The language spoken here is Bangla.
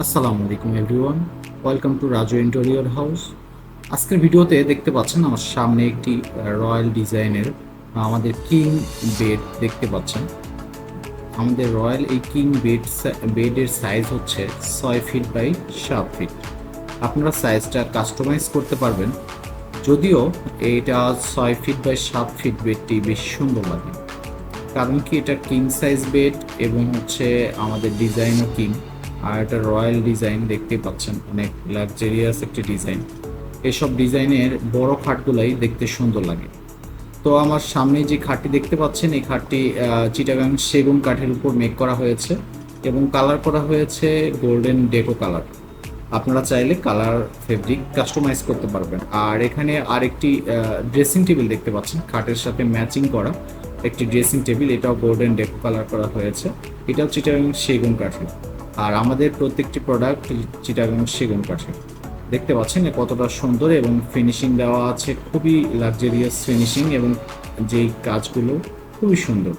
আসসালামু আলাইকুম everyone, welcome to Raju interior house. আজকের ভিডিওতে দেখতে পাচ্ছেন আমার সামনে একটি রয়্যাল ডিজাইনের আমাদের কিং বেড দেখতে পাচ্ছেন। আমাদের রয়্যাল এই কিং বেড বেডের সাইজ হচ্ছে ছয় ফিট বাই সাত ফিট আপনারা সাইজটা কাস্টমাইজ করতে পারবেন। যদিও এটা ছয় ফিট বাই সাত ফিট বেডটি বেশ সুন্দর লাগে। কারণ কি এটা কিং সাইজ বেড এবং হচ্ছে আমাদের ডিজাইনও কিং আর এটা রয়্যাল ডিজাইন দেখতে পাচ্ছেন অনেক লাক্সারিয়াস একটি ডিজাইন। এসব ডিজাইনের বড় খাটগুলাই দেখতে সুন্দর লাগে। তো আমার সামনে যে খাটটি দেখতে পাচ্ছেন, এই খাটটি চিটাগাং সেগুন কাঠের উপর মেক করা হয়েছে এবং কালার করা হয়েছে গোল্ডেন ডেকো কালার আপনারা চাইলে কালার ফেব্রিক কাস্টমাইজ করতে পারবেন। আর এখানে আরেকটি ড্রেসিং টেবিল দেখতে পাচ্ছেন, খাটের সাথে ম্যাচিং করা একটি ড্রেসিং টেবিল এটাও গোল্ডেন ডেকো কালার করা হয়েছে। এটাও চিটাগাং সেগুন কাঠের। আর আমাদের প্রত্যেকটি প্রোডাক্ট চিটাগাং সেগুন কাঠের দেখতে পাচ্ছেন কতটা সুন্দর এবং ফিনিশিং দেওয়া আছে। খুবই লাক্সারিয়াস ফিনিশিং এবং যেই কাজগুলো খুবই সুন্দর।